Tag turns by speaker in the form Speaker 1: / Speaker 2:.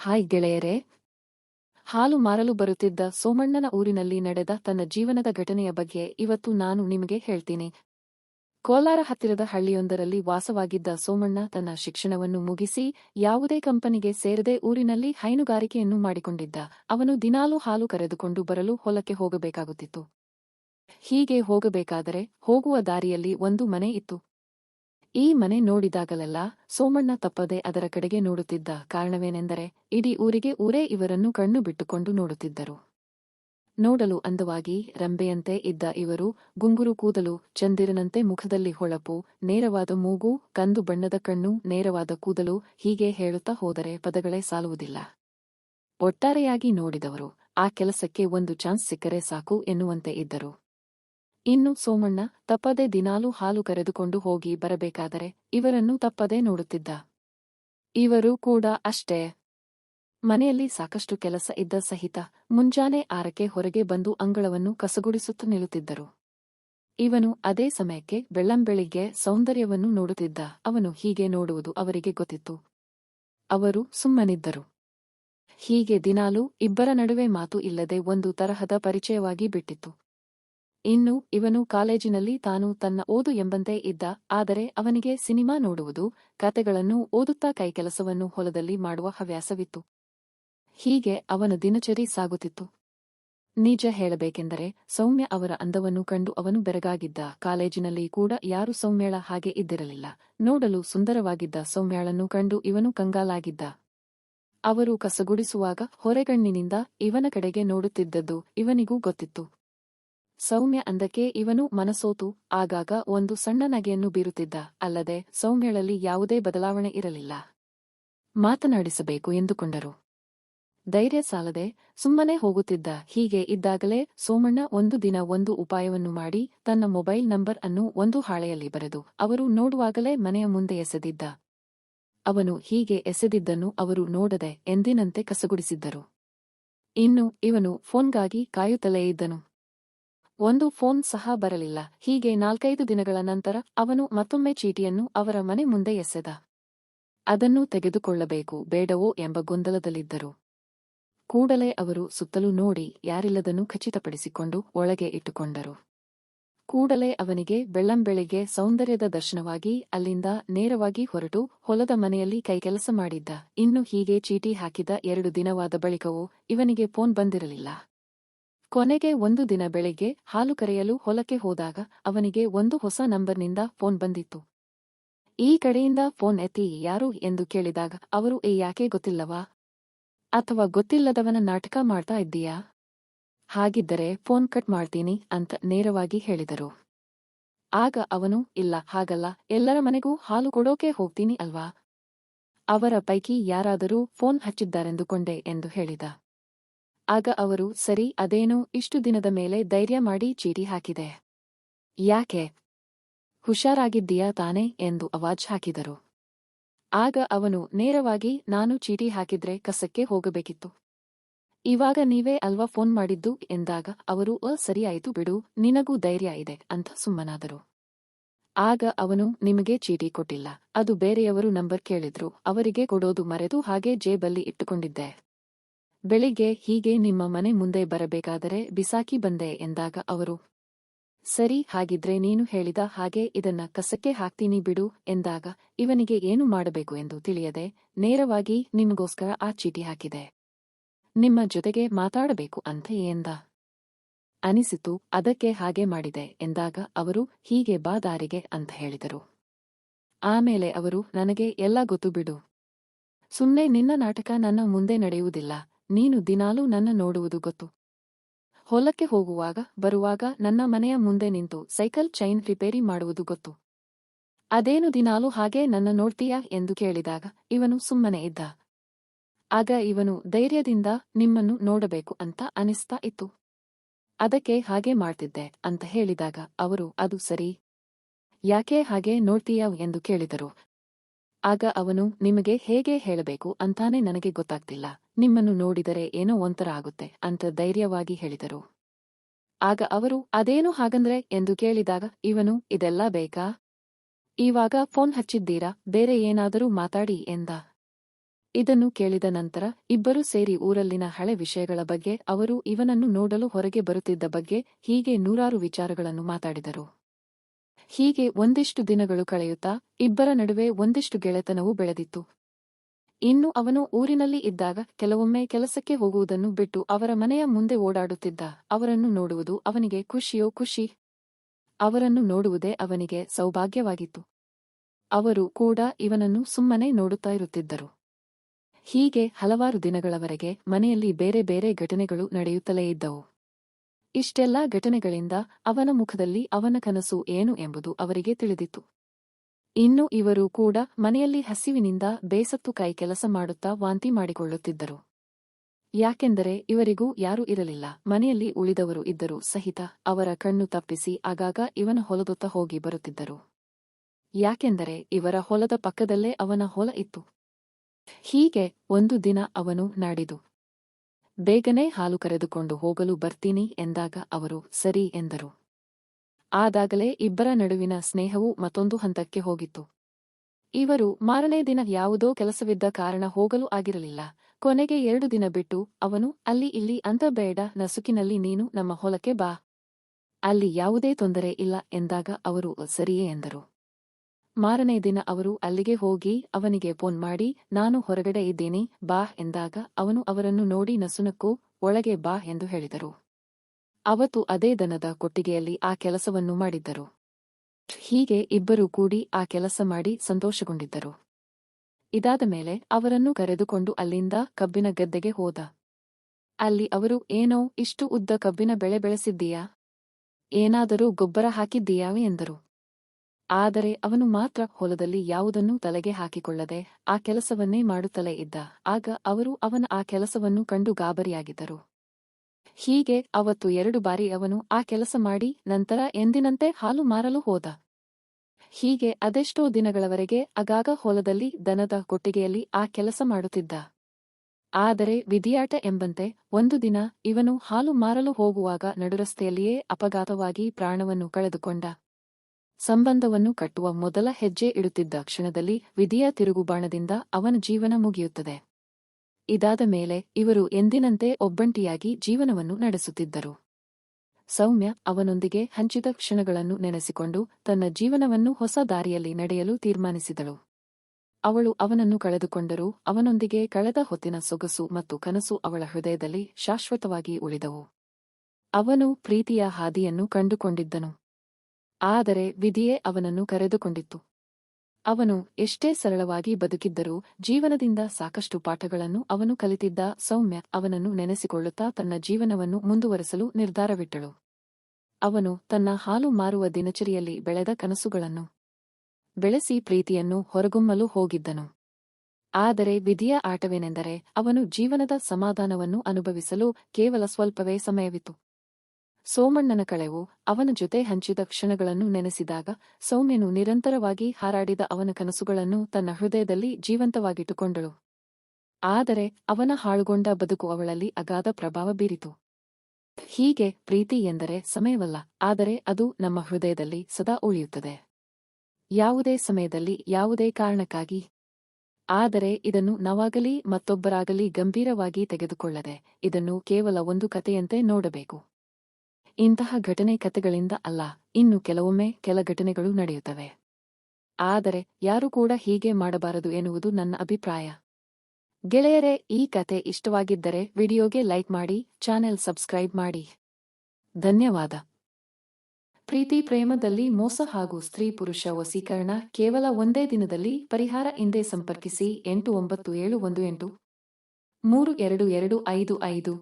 Speaker 1: Hi ಗೆಳೆಯರೇ. ಹಾಲು ಮಾರಲು ಬರುತ್ತಿದ್ದ ಸೋಮಣ್ಣನ ಊರಿನಲ್ಲಿ ನಡೆದ ತನ್ನ ಜೀವನದ ಘಟನೆಯ ಬಗ್ಗೆ ಇವತ್ತು ನಾನು ನಿಮಗೆ ಹೇಳ್ತೀನಿ. ಕೋಲಾರ ಹತ್ತಿರದ ಹಳ್ಳಿಯೊಂದರಲ್ಲಿ ವಾಸವಾಗಿದ್ದ ಸೋಮಣ್ಣ ತನ್ನ ಶಿಕ್ಷಣವನ್ನು ಮುಗಿಸಿ ಯಾವುದೇ ಕಂಪನಿಗೆ ಸೇರದೆ ಊರಿನಲ್ಲಿ ಹೈನುಗಾರಿಕೆಯನ್ನು ಮಾಡಿಕೊಂಡಿದ್ದ. ಅವನು ದಿನಾಲೂ ಹಾಲು ಕರೆದುಕೊಂಡು ಬರಲು ಹೊಲಕ್ಕೆ ಹೋಗಬೇಕಾಗುತ್ತಿತ್ತು. ಹೀಗೆ ಹೋಗಬೇಕಾದರೆ ಹೋಗುವ ದಾರಿಯಲ್ಲಿ ಒಂದು ಮನೆ ಇತ್ತು. ಈ ಮನೆ ನೋಡಿದಾಗಲೆಲ್ಲ ಸೋಮಣ್ಣ ತಪ್ಪದೆ ಅದರ ಕಡೆಗೆ ನೋಡುತ್ತಿದ್ದ ಕಾರಣವೇನೆಂದರೆ ಇಡೀ ಊರಿಗೆ ಊರೇ ಇವರನ್ನು ಕಣ್ಣು ಬಿಟ್ಟುಕೊಂಡು ನೋಡುತ್ತಿದ್ದರು. ನೋಡಲು ಅಂದವಾಗಿ ರಂಬೆಯಂತೆ ಇದ್ದ ಇವರು ಗುಂಗುರು ಕೂದಲು, ಚಂದಿರನಂತೆ ಮುಖದಲ್ಲಿ ಹೊಳಪು, ನೇರವಾದ ಮೂಗು, ಕಂದು ಬಣ್ಣದ ಕಣ್ಣು, ನೇರವಾದ ಕೂದಲು ಹೀಗೆ ಹೇಳುತ್ತಾ ಹೋದರೆ ಪದಗಳೇ ಸಾಲುವುದಿಲ್ಲ. ಒಟ್ಟಾರೆಯಾಗಿ ನೋಡಿದವರು, ಆ ಕೆಲಸಕ್ಕೆ ಒಂದು ಚಾನ್ಸ್ ಸಿಕ್ಕರೆ ಸಾಕು ಎನ್ನುವಂತೆ ಇದ್ದರು. ಇನ್ನು ಸೋಮಣ್ಣ ತಪ್ಪದೆ ದಿನಾಲೂ ಹಾಲು ಕರೆದುಕೊಂಡು ಹೋಗಿ ಬರಬೇಕಾದರೆ ಇವರನ್ನು ತಪ್ಪದೆ ನೋಡುತ್ತಿದ್ದ. ಇವರು ಕೂಡ ಅಷ್ಟೇ. ಮನೆಯಲ್ಲಿ ಸಾಕಷ್ಟು ಕೆಲಸ ಇದ್ದ ಸಹಿತ ಮುಂಜಾನೆ ಆರಕ್ಕೆ ಹೊರಗೆ ಬಂದು ಅಂಗಳವನ್ನು ಕಸಗುಡಿಸುತ್ತ ನಿಲ್ಲುತ್ತಿದ್ದರು. ಇವನು ಅದೇ ಸಮಯಕ್ಕೆ ಬೆಳ್ಳಂಬೆಳಿಗ್ಗೆ ಸೌಂದರ್ಯವನ್ನು ನೋಡುತ್ತಿದ್ದ. ಅವನು ಹೀಗೆ ನೋಡುವುದು ಅವರಿಗೆ ಗೊತ್ತಿತ್ತು. ಅವರು ಸುಮ್ಮನಿದ್ದರು. ಹೀಗೆ ದಿನಾಲೂ ಇಬ್ಬರ ನಡುವೆ ಮಾತು ಇಲ್ಲದೆ ಒಂದು ತರಹದ ಪರಿಚಯವಾಗಿ ಬಿಟ್ಟಿತ್ತು. ಇನ್ನು ಇವನು ಕಾಲೇಜಿನಲ್ಲಿ ತಾನು ತನ್ನ ಓದು ಎಂಬಂತೆ ಇದ್ದ, ಆದರೆ ಅವನಿಗೆ ಸಿನಿಮಾ ನೋಡುವುದು, ಕತೆಗಳನ್ನು ಓದುತ್ತಾ ಕೈಕೆಲಸವನ್ನು ಹೊಲದಲ್ಲಿ ಮಾಡುವ ಹವ್ಯಾಸವಿತ್ತು. ಹೀಗೆ ಅವನ ದಿನಚರಿ ಸಾಗುತ್ತಿತ್ತು. ನಿಜ ಹೇಳಬೇಕೆಂದರೆ ಸೌಮ್ಯ ಅವರ ಅಂದವನ್ನು ಕಂಡು ಅವನು ಬೆರಗಾಗಿದ್ದ, ಕಾಲೇಜಿನಲ್ಲಿ ಕೂಡ ಯಾರು ಸೌಮ್ಯಳ ಹಾಗೆ ಇದ್ದಿರಲಿಲ್ಲ. ನೋಡಲು ಸುಂದರವಾಗಿದ್ದ ಸೌಮ್ಯಳನ್ನು ಕಂಡು ಇವನು ಕಂಗಾಲಾಗಿದ್ದ. ಅವರು ಕಸಗುಡಿಸುವಾಗ ಹೊರೆಗಣ್ಣಿನಿಂದ ಇವನ ಕಡೆಗೆ ನೋಡುತ್ತಿದ್ದದ್ದು ಇವನಿಗೂ ಗೊತ್ತಿತ್ತು. ಸೌಮ್ಯ ಅಂದಕ್ಕೆ ಇವನು ಮನಸೋತು, ಆಗಾಗ ಒಂದು ಸಣ್ಣ ನಗೆಯನ್ನು ಬೀರುತ್ತಿದ್ದ. ಅಲ್ಲದೆ ಸೌಮ್ಯಳಲ್ಲಿ ಯಾವುದೇ ಬದಲಾವಣೆ ಇರಲಿಲ್ಲ. ಮಾತನಾಡಿಸಬೇಕು ಎಂದುಕೊಂಡರು. ಧೈರ್ಯ ಸಾಲದೆ ಸುಮ್ಮನೆ ಹೋಗುತ್ತಿದ್ದ. ಹೀಗೆ ಇದ್ದಾಗಲೇ ಸೋಮಣ್ಣ ಒಂದು ದಿನ ಒಂದು ಉಪಾಯವನ್ನು ಮಾಡಿ ತನ್ನ ಮೊಬೈಲ್ ನಂಬರ್ ಅನ್ನು ಒಂದು ಹಾಳೆಯಲ್ಲಿ ಬರೆದು ಅವರು ನೋಡುವಾಗಲೇ ಮನೆಯ ಮುಂದೆ ಎಸೆದಿದ್ದ. ಅವನು ಹೀಗೆ ಎಸೆದಿದ್ದನ್ನು ಅವರು ನೋಡದೆ ಎಂದಿನಂತೆ ಕಸಗುಡಿಸಿದ್ದರು. ಇನ್ನು ಇವನು ಫೋನ್ಗಾಗಿ ಕಾಯುತ್ತಲೇ ಇದ್ದನು. ಒಂದು ಫೋನ್ ಸಹ ಬರಲಿಲ್ಲ. ಹೀಗೆ ನಾಲ್ಕೈದು ದಿನಗಳ ನಂತರ ಅವನು ಮತ್ತೊಮ್ಮೆ ಚೀಟಿಯನ್ನು ಅವರ ಮನೆ ಮುಂದೆ ಎಸೆದ. ಅದನ್ನು ತೆಗೆದುಕೊಳ್ಳಬೇಕು, ಬೇಡವೋ ಎಂಬ ಗೊಂದಲದಲ್ಲಿದ್ದರು. ಕೂಡಲೇ ಅವರು ಸುತ್ತಲೂ ನೋಡಿ, ಯಾರಿಲ್ಲದನ್ನು ಖಚಿತಪಡಿಸಿಕೊಂಡು ಒಳಗೆ ಇಟ್ಟುಕೊಂಡರು. ಕೂಡಲೇ ಅವನಿಗೆ ಬೆಳ್ಳಂಬೆಳಿಗ್ಗೆ ಸೌಂದರ್ಯದ ದರ್ಶನವಾಗಿ ಅಲ್ಲಿಂದ ನೇರವಾಗಿ ಹೊರಟು ಹೊಲದ ಮನೆಯಲ್ಲಿ ಕೈಕೆಲಸ ಮಾಡಿದ್ದ. ಇನ್ನು ಹೀಗೆ ಚೀಟಿ ಹಾಕಿದ ಎರಡು ದಿನವಾದ ಬಳಿಕವೂ ಇವನಿಗೆ ಫೋನ್ ಬಂದಿರಲಿಲ್ಲ. ಕೊನೆಗೆ ಒಂದು ದಿನ ಬೆಳಿಗ್ಗೆ ಹಾಲು ಕರೆಯಲು ಹೊಲಕ್ಕೆ ಹೋದಾಗ ಅವನಿಗೆ ಒಂದು ಹೊಸ ನಂಬರ್ನಿಂದ ಫೋನ್ ಬಂದಿತ್ತು. ಈ ಕಡೆಯಿಂದ ಫೋನ್ ಎತ್ತಿ, ಯಾರು? ಎಂದು ಕೇಳಿದಾಗ, ಅವರು, ಏ, ಯಾಕೆ ಗೊತ್ತಿಲ್ಲವಾ? ಅಥವಾ ಗೊತ್ತಿಲ್ಲದವನ ನಾಟಕ ಮಾಡ್ತಾ ಇದ್ದೀಯಾ? ಹಾಗಿದ್ದರೆ ಫೋನ್ ಕಟ್ ಮಾಡ್ತೀನಿ ಅಂತ ನೇರವಾಗಿ ಹೇಳಿದರು. ಆಗ ಅವನು, ಇಲ್ಲ, ಹಾಗಲ್ಲ, ಎಲ್ಲರ ಮನೆಗೂ ಹಾಲು ಕೊಡೋಕೆ ಹೋಗ್ತೀನಿ ಅಲ್ವಾ? ಅವರ ಪೈಕಿ ಯಾರಾದರೂ ಫೋನ್ ಹಚ್ಚಿದ್ದಾರೆಂದುಕೊಂಡೆ ಎಂದು ಹೇಳಿದ. ಆಗ ಅವರು, ಸರಿ, ಅದೇನೋ ಇಷ್ಟು ದಿನದ ಮೇಲೆ ಧೈರ್ಯ ಮಾಡಿ ಚೀಟಿ ಹಾಕಿದೆ. ಯಾಕೆ? ಹುಷಾರಾಗಿದ್ದೀಯಾ ತಾನೇ? ಎಂದು ಅವಾಜ್ ಹಾಕಿದರು. ಆಗ ಅವನು, ನೇರವಾಗಿ ನಾನು ಚೀಟಿ ಹಾಕಿದ್ರೆ ಕಸಕ್ಕೆ ಹೋಗಬೇಕಿತ್ತು. ಇವಾಗ ನೀವೇ ಅಲ್ವಾ ಫೋನ್ ಮಾಡಿದ್ದು? ಎಂದಾಗ ಅವರು, ಅ ಸರಿಯಾಯಿತು ಬಿಡು, ನಿನಗೂ ಧೈರ್ಯ ಇದೆ ಅಂತ ಸುಮ್ಮನಾದರು. ಆಗ ಅವನು, ನಿಮಗೆ ಚೀಟಿ ಕೊಟ್ಟಿಲ್ಲ. ಅದು ಬೇರೆಯವರು ನಂಬರ್ ಕೇಳಿದ್ರು, ಅವರಿಗೆ ಕೊಡೋದು ಮರೆತು ಹಾಗೆ ಜೇಬಲ್ಲಿ ಇಟ್ಟುಕೊಂಡಿದ್ದೆ. ಬೆಳಿಗ್ಗೆ ಹೀಗೆ ನಿಮ್ಮ ಮನೆ ಮುಂದೆ ಬರಬೇಕಾದರೆ ಬಿಸಾಕಿ ಬಂದೆ ಎಂದಾಗ ಅವರು, ಸರಿ, ಹಾಗಿದ್ರೆ ನೀನು ಹೇಳಿದ ಹಾಗೆ ಇದನ್ನ ಕಸಕ್ಕೆ ಹಾಕ್ತೀನಿ ಬಿಡು ಎಂದಾಗ, ಇವನಿಗೆ ಏನು ಮಾಡಬೇಕು ಎಂದು ತಿಳಿಯದೆ, ನೇರವಾಗಿ ನಿಮಗೋಸ್ಕರ ಆ ಚೀಟಿ ಹಾಕಿದೆ. ನಿಮ್ಮ ಜೊತೆಗೆ ಮಾತಾಡಬೇಕು ಅಂತ ಎಂದ. ಅನಿಸಿತು, ಅದಕ್ಕೆ ಹಾಗೆ ಮಾಡಿದೆ ಎಂದಾಗ ಅವರು, ಹೀಗೆ ಬಾ ದಾರಿಗೆ ಅಂತ ಹೇಳಿದರು. ಆಮೇಲೆ ಅವರು, ನನಗೆ ಎಲ್ಲ ಗೊತ್ತು ಬಿಡು. ಸುಮ್ಮನೆ ನಿನ್ನ ನಾಟಕ ನನ್ನ ಮುಂದೆ ನಡೆಯುವುದಿಲ್ಲ. ನೀನು ದಿನಾಲೂ ನನ್ನ ನೋಡುವುದು ಗೊತ್ತು. ಹೊಲಕ್ಕೆ ಹೋಗುವಾಗ, ಬರುವಾಗ ನನ್ನ ಮನೆಯ ಮುಂದೆ ನಿಂತು ಸೈಕಲ್ ಚೈನ್ ರಿಪೇರಿ ಮಾಡುವುದು ಗೊತ್ತು. ಅದೇನು ದಿನಾಲೂ ಹಾಗೆ ನನ್ನ ನೋಡ್ತೀಯಾ ಎಂದು ಕೇಳಿದಾಗ ಇವನು ಸುಮ್ಮನೆ ಇದ್ದ. ಆಗ ಇವನು ಧೈರ್ಯದಿಂದ ನಿಮ್ಮನ್ನು ನೋಡಬೇಕು ಅಂತ ಅನಿಸ್ತಾ ಇತ್ತು. ಅದಕ್ಕೆ ಹಾಗೆ ಮಾಡ್ತಿದ್ದೆ ಅಂತ ಹೇಳಿದಾಗ ಅವರು, ಅದು ಸರಿ. ಯಾಕೆ ಹಾಗೆ ನೋಡ್ತೀಯಾ? ಎಂದು ಕೇಳಿದರು. ಆಗ ಅವನು, ನಿಮಗೆ ಹೇಗೆ ಹೇಳಬೇಕು ಅಂತಾನೆ ನನಗೆ ಗೊತ್ತಾಗ್ತಿಲ್ಲ. ನಿಮ್ಮನ್ನು ನೋಡಿದರೆ ಏನೋ ಒಂಥರ ಆಗುತ್ತೆ ಅಂತ ಧೈರ್ಯವಾಗಿ ಹೇಳಿದರು. ಆಗ ಅವರು, ಅದೇನು ಹಾಗಂದ್ರೆ? ಎಂದು ಕೇಳಿದಾಗ, ಇವನು ಇದೆಲ್ಲ ಬೇಕಾ? ಇವಾಗ ಫೋನ್ ಹಚ್ಚಿದ್ದೀರಾ? ಬೇರೆ ಏನಾದರೂ ಮಾತಾಡಿ ಎಂದ? ಇದನ್ನು ಕೇಳಿದ ನಂತರ, ಇಬ್ಬರು ಸೇರಿ ಊರಲ್ಲಿನ ಹಳೆ ವಿಷಯಗಳ ಬಗ್ಗೆ, ಅವರು ಇವನನ್ನು ನೋಡಲು ಹೊರಗೆ ಬರುತ್ತಿದ್ದ ಬಗ್ಗೆ ಹೀಗೆ ನೂರಾರು ವಿಚಾರಗಳನ್ನು ಮಾತಾಡಿದರು. ಹೀಗೆ ಒಂದಿಷ್ಟು ದಿನಗಳು ಕಳೆಯುತ್ತಾ ಇಬ್ಬರ ನಡುವೆ ಒಂದಿಷ್ಟು ಗೆಳೆತನವೂ ಬೆಳೆದಿತ್ತು. ಇನ್ನು ಅವನು ಊರಿನಲ್ಲಿ ಇದ್ದಾಗ ಕೆಲವೊಮ್ಮೆ ಕೆಲಸಕ್ಕೆ ಹೋಗುವುದನ್ನು ಬಿಟ್ಟು ಅವರ ಮನೆಯ ಮುಂದೆ ಓಡಾಡುತ್ತಿದ್ದ ಅವರನ್ನು ನೋಡುವುದು ಅವನಿಗೆ ಖುಷಿಯೋ ಖುಷಿ. ಅವರನ್ನು ನೋಡುವುದೇ ಅವನಿಗೆ ಸೌಭಾಗ್ಯವಾಗಿತ್ತು. ಅವರು ಕೂಡ ಇವನನ್ನು ಸುಮ್ಮನೆ ನೋಡುತ್ತಾ ಇರುತ್ತಿದ್ದರು. ಹೀಗೆ ಹಲವಾರು ದಿನಗಳವರೆಗೆ ಮನೆಯಲ್ಲಿ ಬೇರೆ ಬೇರೆ ಘಟನೆಗಳು ನಡೆಯುತ್ತಲೇ ಇದ್ದವು. ಇಷ್ಟೆಲ್ಲಾ ಘಟನೆಗಳಿಂದ ಅವನ ಮುಖದಲ್ಲಿ ಅವನ ಕನಸು ಏನು ಎಂಬುದು ಅವರಿಗೆ ತಿಳಿದಿತ್ತು. ಇನ್ನು ಇವರು ಕೂಡ ಮನೆಯಲ್ಲಿ ಹಸಿವಿನಿಂದ ಬೇಸತ್ತು ಕೈ ಕೆಲಸ ಮಾಡುತ್ತಾ ವಾಂತಿ ಮಾಡಿಕೊಳ್ಳುತ್ತಿದ್ದರು. ಯಾಕೆಂದರೆ ಇವರಿಗೂ ಯಾರೂ ಇರಲಿಲ್ಲ. ಮನೆಯಲ್ಲಿ ಉಳಿದವರು ಇದ್ದರೂ ಸಹಿತ ಅವರ ಕಣ್ಣು ತಪ್ಪಿಸಿ ಆಗಾಗ ಇವನ ಹೊಲದೊತ್ತ ಹೋಗಿ ಬರುತ್ತಿದ್ದರು. ಯಾಕೆಂದರೆ ಇವರ ಹೊಲದ ಪಕ್ಕದಲ್ಲೇ ಅವನ ಹೊಲ ಇತ್ತು. ಹೀಗೆ ಒಂದು ದಿನ ಅವನು ನಾಡಿದು. ಬೇಗನೆ ಹಾಲು ಕರೆದುಕೊಂಡು ಹೋಗಲು ಬರ್ತೀನಿ ಎಂದಾಗ ಅವರು, ಸರಿ ಎಂದರು. ಆದಾಗಲೇ ಇಬ್ಬರ ನಡುವಿನ ಸ್ನೇಹವು ಮತ್ತೊಂದು ಹಂತಕ್ಕೆ ಹೋಗಿತ್ತು. ಇವರು, ಮಾರನೇ ದಿನ ಯಾವುದೋ ಕೆಲಸವಿದ್ದ ಕಾರಣ ಹೋಗಲು ಆಗಿರಲಿಲ್ಲ. ಕೊನೆಗೆ ಎರಡು ದಿನ ಬಿಟ್ಟು, ಅವನು, ಅಲ್ಲಿ, ಇಲ್ಲಿ, ಅಂತ ಬೇಡ, ನಸುಕಿನಲ್ಲಿ ನೀನು, ನಮ್ಮ ಹೊಲಕ್ಕೆ ಬಾ. ಅಲ್ಲಿ ಯಾವುದೇ ತೊಂದರೆ ಇಲ್ಲ ಎಂದಾಗ ಅವರು, ಸರಿಯೇ ಎಂದರು. ಮಾರನೇ ದಿನ ಅವರು ಅಲ್ಲಿಗೆ ಹೋಗಿ ಅವನಿಗೆ ಫೋನ್ ಮಾಡಿ, ನಾನು ಹೊರಗಡೆ ಇದ್ದೇನೆ, ಬಾ ಎಂದಾಗ ಅವನು ಅವರನ್ನು ನೋಡಿ ನಸುನಕ್ಕೂ, ಒಳಗೆ ಬಾ ಎಂದು ಹೇಳಿದರು. ಅವತ್ತು ಅದೇ ದನದ ಕೊಟ್ಟಿಗೆಯಲ್ಲಿ ಆ ಕೆಲಸವನ್ನು ಮಾಡಿದ್ದರು. ಹೀಗೆ ಇಬ್ಬರೂ ಕೂಡಿ ಆ ಕೆಲಸ ಮಾಡಿ ಸಂತೋಷಗೊಂಡಿದ್ದರು. ಇದಾದ ಮೇಲೆ ಅವರನ್ನು ಕರೆದುಕೊಂಡು ಅಲ್ಲಿಂದ ಕಬ್ಬಿನ ಗದ್ದೆಗೆ ಹೋದ. ಅಲ್ಲಿ ಅವರು, ಏನೋ, ಇಷ್ಟು ಉದ್ದ ಕಬ್ಬಿನ ಬೆಳೆ ಬೆಳೆಸಿದ್ದೀಯಾ? ಏನಾದರೂ ಗೊಬ್ಬರ ಹಾಕಿದ್ದೀಯಾವೆ ಎಂದರು. ಆದರೆ ಅವನು ಮಾತ್ರ ಹೊಲದಲ್ಲಿ ಯಾವುದನ್ನೂ ತಲೆಗೆ ಹಾಕಿಕೊಳ್ಳದೆ ಆ ಕೆಲಸವನ್ನೇ ಮಾಡುತ್ತಲೇ ಇದ್ದ. ಆಗ ಅವರು ಅವನ ಆ ಕೆಲಸವನ್ನು ಕಂಡು ಗಾಬರಿಯಾಗಿದ್ದರು. ಹೀಗೆ ಅವತ್ತು ಎರಡು ಬಾರಿ ಅವನು ಆ ಕೆಲಸ ಮಾಡಿ ನಂತರ ಎಂದಿನಂತೆ ಹಾಲು ಮಾರಲು ಹೋದ. ಹೀಗೆ ಅದೆಷ್ಟೋ ದಿನಗಳವರೆಗೆ ಆಗಾಗ ಹೊಲದಲ್ಲಿ ದನದ ಕೊಟ್ಟಿಗೆಯಲ್ಲಿ ಆ ಕೆಲಸ ಮಾಡುತ್ತಿದ್ದ. ಆದರೆ ವಿಧಿಯಾಟ ಎಂಬಂತೆ ಒಂದು ದಿನ ಇವನು ಹಾಲು ಮಾರಲು ಹೋಗುವಾಗ ನಡುರಸ್ತೆಯಲ್ಲಿಯೇ ಅಪಘಾತವಾಗಿ ಪ್ರಾಣವನ್ನು ಕಳೆದುಕೊಂಡ. ಸಂಬಂಧವನ್ನು ಕಟ್ಟುವ ಮೊದಲ ಹೆಜ್ಜೆ ಇಡುತ್ತಿದ್ದ ಕ್ಷಣದಲ್ಲಿ ವಿಧಿಯ ತಿರುಗುಬಾಣದಿಂದ ಅವನ ಜೀವನ ಮುಗಿಯುತ್ತದೆ. ಇದಾದ ಮೇಲೆ ಇವರು ಎಂದಿನಂತೆ ಒಬ್ಬಂಟಿಯಾಗಿ ಜೀವನವನ್ನು ನಡೆಸುತ್ತಿದ್ದರು. ಸೌಮ್ಯ ಅವನೊಂದಿಗೆ ಹಂಚಿದ ಕ್ಷಣಗಳನ್ನು ನೆನೆಸಿಕೊಂಡು ತನ್ನ ಜೀವನವನ್ನು ಹೊಸ ದಾರಿಯಲ್ಲಿ ನಡೆಯಲು ತೀರ್ಮಾನಿಸಿದಳು. ಅವಳು ಅವನನ್ನು ಕಳೆದುಕೊಂಡರೂ ಅವನೊಂದಿಗೆ ಕಳೆದ ಹೊತ್ತಿನ ಸೊಗಸು ಮತ್ತು ಕನಸು ಅವಳ ಹೃದಯದಲ್ಲಿ ಶಾಶ್ವತವಾಗಿ ಉಳಿದವು. ಅವನು ಪ್ರೀತಿಯ ಹಾದಿಯನ್ನು ಕಂಡುಕೊಂಡಿದ್ದನು. ಆದರೆ ವಿಧಿಯೇ ಅವನನ್ನು ಕರೆದುಕೊಂಡಿತ್ತು. ಅವನು ಎಷ್ಟೇ ಸರಳವಾಗಿ ಬದುಕಿದ್ದರೂ ಜೀವನದಿಂದ ಸಾಕಷ್ಟು ಪಾಠಗಳನ್ನು ಅವನು ಕಲಿತಿದ್ದ ಸೌಮ್ಯ ಅವನನ್ನು ನೆನೆಸಿಕೊಳ್ಳುತ್ತಾ ತನ್ನ ಜೀವನವನ್ನು ಮುಂದುವರೆಸಲು ನಿರ್ಧಾರವಿಟ್ಟಳು. ಅವನು ತನ್ನ ಹಾಲು ಮಾರುವ ದಿನಚರಿಯಲ್ಲಿ ಬೆಳೆದ ಕನಸುಗಳನ್ನು ಬೆಳೆಸಿ ಪ್ರೀತಿಯನ್ನು ಹೊರಗುಮ್ಮಲು ಹೋಗಿದ್ದನು. ಆದರೆ ವಿಧಿಯ ಆಟವೇನೆಂದರೆ ಅವನು ಜೀವನದ ಸಮಾಧಾನವನ್ನು ಅನುಭವಿಸಲು ಕೇವಲ ಸ್ವಲ್ಪವೇ ಸಮಯವಿತ್ತು. ಸೋಮಣ್ಣನ ಕಳೆವು ಅವನ ಜೊತೆ ಹಂಚಿದ ಕ್ಷಣಗಳನ್ನು ನೆನೆಸಿದಾಗ ಸೌಮ್ಯನು ನಿರಂತರವಾಗಿ ಹಾರಾಡಿದ ಅವನ ಕನಸುಗಳನ್ನು ತನ್ನ ಹೃದಯದಲ್ಲಿ ಜೀವಂತವಾಗಿಟ್ಟುಕೊಂಡಳು. ಆದರೆ ಅವನ ಹಾಳುಗೊಂಡ ಬದುಕು ಅವಳಲ್ಲಿ ಅಗಾಧ ಪ್ರಭಾವ ಬೀರಿತು. ಹೀಗೆ ಪ್ರೀತಿ ಎಂದರೆ ಸಮಯವಲ್ಲ, ಆದರೆ ಅದು ನಮ್ಮ ಹೃದಯದಲ್ಲಿ ಸದಾ ಉಳಿಯುತ್ತದೆ. ಯಾವುದೇ ಸಮಯದಲ್ಲಿ ಯಾವುದೇ ಕಾರಣಕ್ಕಾಗಿ. ಆದರೆ ಇದನ್ನು ನಾವಾಗಲಿ ಮತ್ತೊಬ್ಬರಾಗಲಿ ಗಂಭೀರವಾಗಿ ತೆಗೆದುಕೊಳ್ಳದೆ ಇದನ್ನು ಕೇವಲ ಒಂದು ಕಥೆಯಂತೆ ನೋಡಬೇಕು. ಇಂತಹ ಘಟನೆ ಕಥೆಗಳಿಂದ ಅಲ್ಲ, ಇನ್ನು ಕೆಲವೊಮ್ಮೆ ಕೆಲ ಘಟನೆಗಳು ನಡೆಯುತ್ತವೆ. ಆದರೆ ಯಾರು ಕೂಡ ಹೀಗೆ ಮಾಡಬಾರದು ಎನ್ನುವುದು ನನ್ನ ಅಭಿಪ್ರಾಯ. ಗೆಳೆಯರೇ, ಈ ಕತೆ ಇಷ್ಟವಾಗಿದ್ದರೆ ವಿಡಿಯೋಗೆ ಲೈಕ್ ಮಾಡಿ, ಚಾನೆಲ್ ಸಬ್ಸ್ಕ್ರೈಬ್ ಮಾಡಿ. ಧನ್ಯವಾದ. ಪ್ರೀತಿ ಪ್ರೇಮದಲ್ಲಿ ಮೋಸ ಹಾಗೂ ಸ್ತ್ರೀ ಪುರುಷ ವಸೀಕರಣ ಕೇವಲ ಒಂದೇ ದಿನದಲ್ಲಿ ಪರಿಹಾರ ಹಿಂದೆ ಸಂಪರ್ಕಿಸಿ ಎಂಟು ಒಂಬತ್ತು ಏಳು ಒಂದು ಎಂಟು, ಮೂರು ಎರಡು ಎರಡು ಐದು ಐದು.